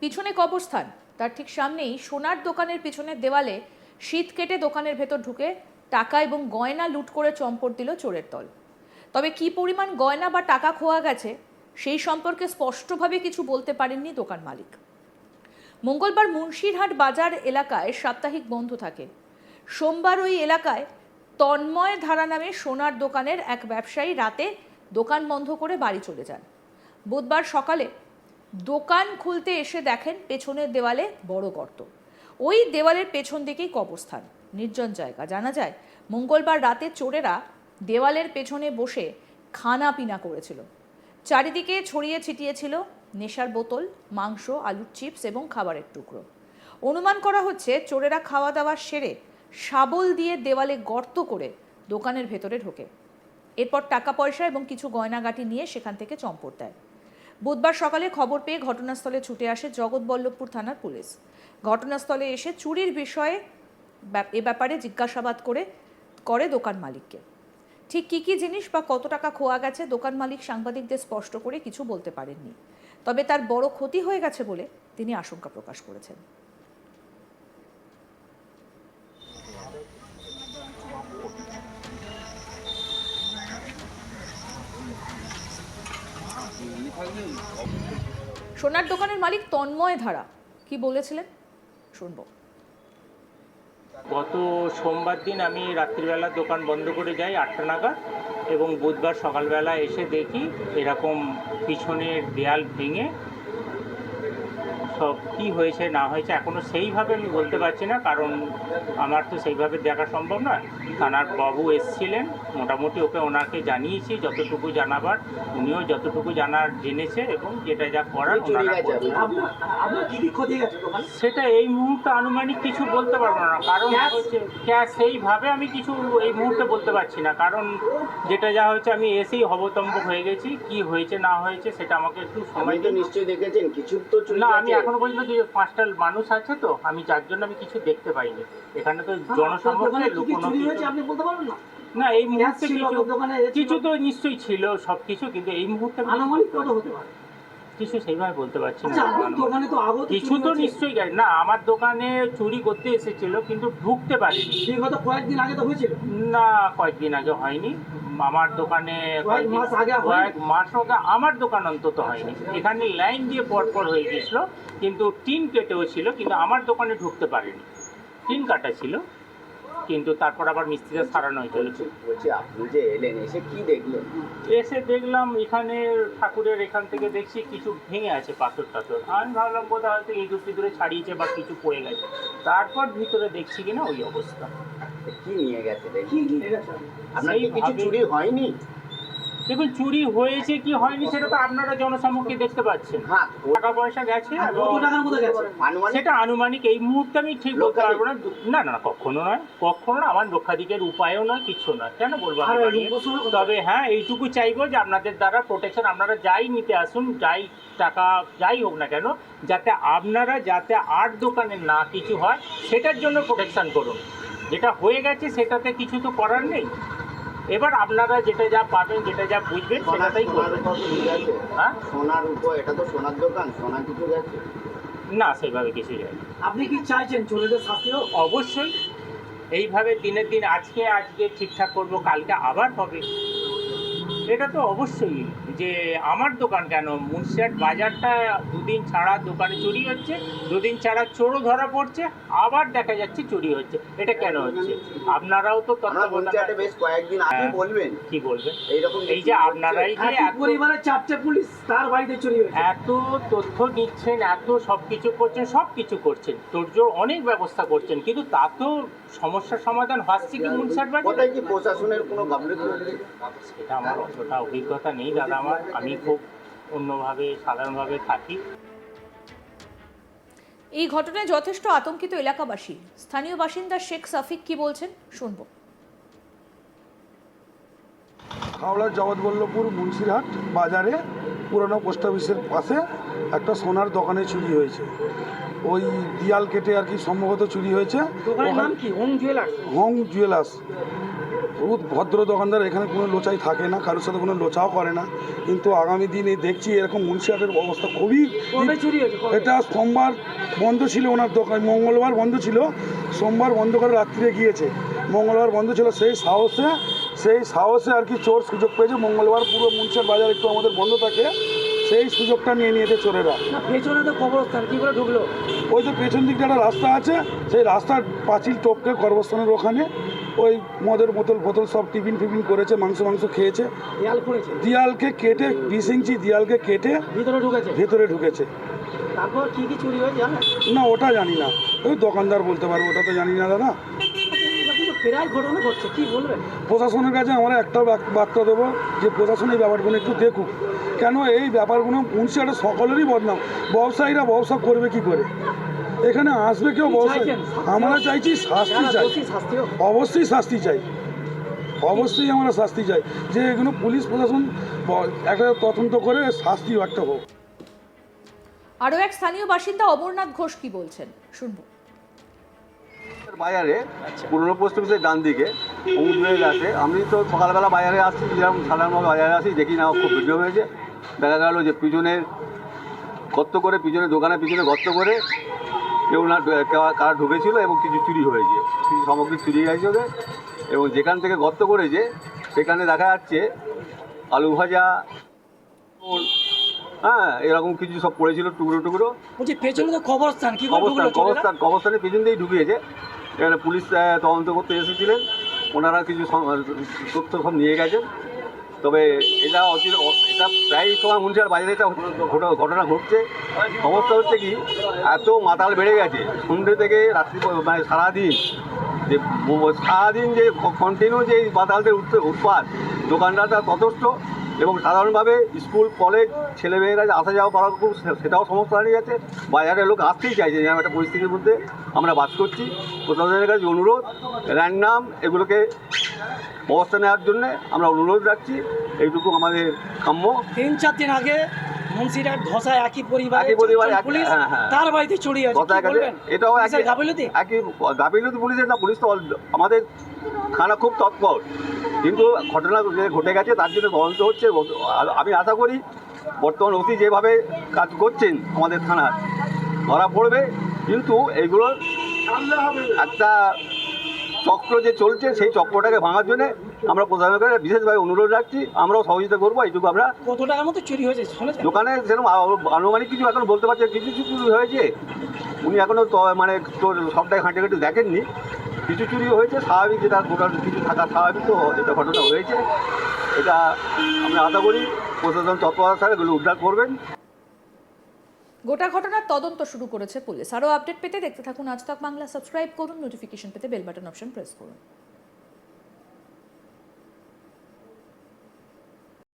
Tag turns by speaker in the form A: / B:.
A: পিছনে কবরস্থান। তার ঠিক সামনেই সোনার দোকানের পিছনের দেওয়ালে শীত কেটে দোকানের ভেতর ঢুকে টাকা এবং গয়না লুট করে চম্পট দিল চোরের দল। তবে কি পরিমাণ গয়না বা টাকা খোয়া গেছে, সেই সম্পর্কে স্পষ্টভাবে কিছু বলতে পারেননি দোকান মালিক। মঙ্গলবার মুন্সিরহাট বাজার এলাকায় সাপ্তাহিক বন্ধ থাকে। সোমবার ওই এলাকায় তন্ময় ধারা নামে সোনার দোকানের এক ব্যবসায়ী রাতে দোকান বন্ধ করে বাড়ি চলে যান। বুধবার সকালে দোকান খুলতে এসে দেখেন পেছনের দেওয়ালে বড় গর্ত। ওই দেওয়ালের পেছন দিকেই কবরস্থান। নির্জন জায়গা। জানা যায়, মঙ্গলবার রাতে চোরেরা দেওয়ালের পেছনে বসে খানা পিনা করেছিল। চারিদিকে ছড়িয়ে ছিটিয়েছিল নেশার বোতল, মাংস, আলুর চিপস এবং খাবারের টুকরো। অনুমান করা হচ্ছে, চোরেরা খাওয়া দাওয়া সেরে শাবল দিয়ে দেওয়ালে গর্ত করে দোকানের ভেতরে ঢোকে। এরপর টাকা পয়সা এবং কিছু গয়নাগাটি নিয়ে সেখান থেকে চম্পট দেয়। বুধবার সকালে খবর পেয়ে ঘটনাস্থলে ছুটে আসে জগৎবল্লভপুর থানার পুলিশ। ঘটনাস্থলে এসে চুরির বিষয়ে এ ব্যাপারে জিজ্ঞাসাবাদ করে করে দোকান মালিককে। ঠিক কী কী জিনিস বা কত টাকা খোয়া গেছে দোকান মালিক সাংবাদিকদের স্পষ্ট করে কিছু বলতে পারেননি। তবে তার বড় ক্ষতি হয়ে গেছে বলে তিনি আশঙ্কা প্রকাশ করেছেন। সোনার দোকানের মালিক তন্ময় ধারা। কি বলেছিলেন? শুনব।
B: গত সোমবার দিন আমি রাত্রিবেলা দোকান বন্ধ করে যাই আটটা নাগাদ এবং বুধবার সকালবেলা এসে দেখি এরকম পিছনের দেয়াল ভেঙে সব কী হয়েছে না হয়েছে এখনও সেইভাবে আমি বলতে পারছি না কারণ আমার তো সেইভাবে দেখা সম্ভব নয়। থানার বাবু এসছিলেন মোটামুটি ওকে ওনাকে জানিয়েছি যতটুকু জানাবার উনিও যতটুকু জানার জেনেছে এবং যেটা যা করার সেটা এই মুহূর্তে আনুমানিক কিছু বলতে পারব না কারণ? হচ্ছে ক্যাশ সেইভাবে আমি কিছু এই মুহূর্তে বলতে পারছি না কারণ যেটা যা হয়েছে আমি এসেই হবতম্ব হয়ে গেছি কি হয়েছে না হয়েছে সেটা আমাকে একটু সময়
C: তো নিশ্চয়ই দেখেছেন কিছু তো
B: না আমি। এখনও পর্যন্ত যে পাঁচটা মানুষ আছে তো আমি যার জন্য আমি কিছু দেখতে পাইনি। এখানে তো
D: কি কি
B: লুকোনো
D: আপনি বলতে পারবেন না?
B: না এই মুহূর্তে কিছু তো নিশ্চয়ই ছিল সব কিছু কিন্তু এই মুহূর্তে
D: আনুমানিক কত হতে পারে?
B: কিছু সেইভাবে বলতে পারছি না।
D: আচ্ছা দোকানে তো
B: কিছু তো নিশ্চয়ই না আমার দোকানে চুরি করতে এসেছিল কিন্তু ঢুকতে পারিনি।
D: কয়েকদিন আগে তো হয়েছিল।
B: না কয়েকদিন আগে হয়নি। আমার দোকানে
D: কয়েক মাস আগে
B: আমার দোকান অন্তত হয়নি। এখানে লাইন দিয়ে পরপর হয়ে গেছিল কিন্তু টিন কেটেও ছিল কিন্তু আমার দোকানে ঢুকতে পারেনি। টিন কাটা ছিল কিন্তু তারপর আবার মিস্ত্রিরা সারানো হয়েছিল
C: বলছি আপনি যে এলেন এসে কি দেখলেন?
B: এসে দেখলাম এখানে ঠাকুরের এখান থেকে দেখছি কিছু ভেঙে আছে পাথর টাথর। আমি ভাবলাম বোধহয় হয়তো এই দুটি দূরে ছাড়িয়েছে বা কিছু পড়ে গেছে। তারপর ভিতরে দেখছি কিনা ওই অবস্থা।
C: কি নিয়ে
D: কি
C: আপনার কি কিছু চুরি হয়নি?
B: দেখুন চুরি হয়েছে কি হয়নি সেটা তো আপনারা জনসম্মুখে দেখতে পাচ্ছেন।
C: হ্যাঁ
B: টাকা পয়সা গেছে
D: আর
B: এবং
D: কত টাকার মতো গেছে?
C: আনুমানিক
B: সেটা আনুমানিক এই মুহূর্তে আমি ঠিক বলতে পারব না। না না কখনো নয়। কখনো না আমার লক্ষাধিকের উপায়ও নয় কিছু নয়। কেন বলব? তবে হ্যাঁ এইটুকু চাইব যে আপনাদের দ্বারা প্রোটেকশন আপনারা যাই নিতে আসুন যাই টাকা যাই হোক না কেন যাতে আপনারা যাতে আর দোকানে না কিছু হয় সেটার জন্য প্রোটেকশন করুন। যেটা হয়ে গেছে সেটাতে কিছু তো করার নেই। এবার আপনারা যেটা যা পাবেন যেটা যা বুঝবেন সেটাই
C: সোনার
B: করবেন।
C: উপর
B: হ্যাঁ?
C: সোনার উপর এটা তো সোনার দোকান সোনা কিছু গেছে।
B: না সেভাবে কিছু যায় না।
D: আপনি কি চাইছেন চোরেদের শাস্তি
B: অবশ্যই। এইভাবে দিনের দিন আজকে আজকে ঠিকঠাক করব কালকে আবার হবে। এটা তো অবশ্যই যে আমার দোকান কেন? মুন্সিয়াট বাজারটা দুদিন ছাড়া দোকানে চুরি হচ্ছে দুদিন ছাড়া চোরও ধরা পড়ছে আবার দেখা যাচ্ছে চুরি হচ্ছে। এটা কেন হচ্ছে? আপনারাও তো তত্ত্বাবধানে
C: বেশ কয়েকদিন আগে
B: হ্যাঁ।
C: বলবেন।
B: কি বলবেন?
C: এইরকম
B: এই যে আপনারাই যে এত
D: পরিবারের চারটে পুলিশ তার বাড়িতে চুরি হয়েছে।
B: এত তথ্য দিচ্ছেন এত সব কিছু করছেন সব কিছু করছেন। তোরজোর অনেক ব্যবস্থা করছেন কিন্তু তাতেও সমস্যার সমাধান হচ্ছে কি মুন্সিয়াট বাজারে
C: কোথায় কি প্রশাসনের কোনো গাফিলতি
B: সেটা আমার অতটা অভিজ্ঞতা নেই দাদা আমার। আমি খুব অন্যভাবে সাধারণভাবে থাকি।
A: এই ঘটনায় যথেষ্ট আতঙ্কিত এলাকাবাসী। স্থানীয় বাসিন্দা শেখ সাফিক কি বলছেন শুনব।
E: হাওড়ার জগৎবল্লভপুর মুন্সিরহাট বাজারে পুরনো পোস্ট অফিসের পাশে একটা সোনার দোকানে চুরি হয়েছে। ওই দিয়াল কেটে আর কি সম্ভবত চুরি হয়েছে।
D: Home jewellers.
E: বহুত ভদ্র দোকানদার এখানে কোনো লোচাই থাকে না কারোর সাথে কোনো লোচাও করে না। কিন্তু আগামী দিনে দেখছি এরকম মুন্সিহাটের অবস্থা খুবই এটা সোমবার বন্ধ ছিল ওনার দোকান মঙ্গলবার বন্ধ ছিল। সোমবার বন্ধ করে রাত্রিরে গিয়েছে। মঙ্গলবার বন্ধ ছিল সেই সাহসে সেই সাহসে আর কি চোর সুযোগ পেয়েছে। মঙ্গলবার পুরো মুন্সিহাট বাজার একটু আমাদের বন্ধ থাকে সেই সুযোগটা নিয়ে নিয়েছে চোরেরা।
D: পেছনে তো কবরস্থান কি করে ঢুকলো?
E: ওই তো পেছন দিকটা একটা রাস্তা আছে সেই রাস্তার পাঁচিল টপকে গর্ভস্থানের ওখানে। ওই মদের বোতল বোতল সব টিফিন ফিফিন করেছে মাংস মাংস খেয়েছে।
D: দেয়াল করেছে
E: দিয়ালকে কেটে বিশ ইঞ্চি দিয়ালকে কেটে
D: ভিতরে ঢুকেছে?
E: ভেতরে ঢুকেছে।
D: তারপর কি কি চুরি হয়েছে জানেন?
E: না ওটা জানি না। ওই দোকানদার বলতে পারব ওটা তো জানি না দাদা।
D: প্রায় ঘটনা ঘটছে কি বলবেন?
E: প্রশাসনের কাছে আমরা একটা বার্তা দেবো যে প্রশাসন এই ব্যাপারগুলো একটু দেখুক। কেন এই ব্যাপারগুলো মুন্সিহাটে সকলেরই বদনাম। ব্যবসায়ীরা ব্যবসা করবে কি করে? এখানে আসবে কেউ ব্যবসায়ী আমরা চাইছি শাস্তি চাই।
D: শাস্তি
E: অবশ্যই শাস্তি চাই। অবশ্যই আমরা শাস্তি চাই। যে এগুলো পুলিশ প্রশাসন একটা তদন্ত করে শাস্তি একটা হোক।
A: আরও এক স্থানীয় বাসিন্দা অমরনাথ ঘোষ কি বলছেন? শুনব।
F: বাজারে পুরনো পোস্ট অফিসের ডান দিকে আছে। আমি তো সকালবেলা বাজারে আসছি যেরকম সাধারণ বাজারে আসি দেখি না খুব ভিডিও হয়েছে। দেখা গেল যে পিছনের গর্ত করে পিছনে দোকানের পিছনে গর্ত করে কেউ না কারা ঢুকেছিল এবং কিছু চুরি হয়েছে। কিছু সামগ্রী চুরি হয়েছে ওদের। এবং যেখান থেকে গর্ত করেছে সেখানে দেখা যাচ্ছে আলু ভাজা হ্যাঁ এরকম কিছু সব পড়েছিল টুকরো টুকরো।
D: বলছি পেছনে তো কবরস্থান কি
F: কবরস্থান কবরস্থান কবরস্থানের পিছন দিয়েই ঢুকিয়েছে। এখানে পুলিশ তদন্ত করতে এসেছিলেন। ওনারা কিছু তথ্য সব নিয়ে গেছেন। তবে এটা অচির এটা প্রায় সময় মুন্সিয়ার বাজারে এটা ঘট- ঘটনা ঘটছে। সমস্যা হচ্ছে কি, এত মাতাল বেড়ে গেছে। সন্ধ্যে থেকে রাত্রি মানে সারাদিন যে সারাদিন যে কন্টিনিউ যে মাতালদের উৎ- উৎপাত, দোকানদাররা তথস্থ এবং সাধারণভাবে স্কুল, কলেজ, ছেলেমেয়েরা যে আসা যাওয়া করার খুব সেটাও সমস্যা হয়ে যাচ্ছে বাজারে লোক আসতেই চাইছে যে একটা পরিস্থিতির মধ্যে আমরা বাস করছি। প্রশাসনের কাছে অনুরোধ র্যান্ডাম এগুলোকে ব্যবস্থা নেওয়ার জন্য আমরা অনুরোধ রাখছি। এইটুকু আমাদের কাম্য।
D: তিন চার দিন আগে মুন্সিরাট ধসায় একই পরিবার
F: একই পরিবারে
D: পুলিশ
F: হ্যাঁ, হ্যাঁ।
D: তার বাড়িতে চুরি
F: কথা
D: বলবেন?
F: এটাও একই
D: গাফিলতি?
F: একই গাফিলতি পুলিশের না পুলিশ তো আমাদের থানা খুব তৎপর। কিন্তু ঘটনা যে ঘটে গেছে তার জন্য তদন্ত হচ্ছে। আমি আশা করি বর্তমান অতি যেভাবে কাজ করছেন আমাদের থানার ধরা পড়বে। কিন্তু এইগুলোর একটা চক্র যে চলছে সেই চক্রটাকে ভাঙার জন্য আমরা কাছে বিশেষভাবে অনুরোধ রাখছি। আমরাও সহযোগিতা করব এইটুকু আমরা
D: কত টাকার মতো চুরি হয়েছে
F: দোকানে সেরকম আনুমানিক কিছু এখন বলতে পারছে কিছু কিছু চুরি হয়েছে। উনি এখনও তো মানে তোর সবটাই ঘাঁটে ঘাঁটে দেখেননি। কিছু চুরি হয়েছে স্বাভাবিক যেটা দোকান কিছু থাকা স্বাভাবিক তো এটা ঘটনা হয়েছে। এটা আমরা আশা করি প্রশাসন তৎপরতায় এগুলো উদ্ধার করবেন।
A: গোটা ঘটনার তদন্ত শুরু করেছে পুলিশ। আরও আপডেট পেতে দেখতে থাকুন আজ তক বাংলা। সাবস্ক্রাইব করুন, নোটিফিকেশন পেতে বেল বাটন অপশন প্রেস করুন।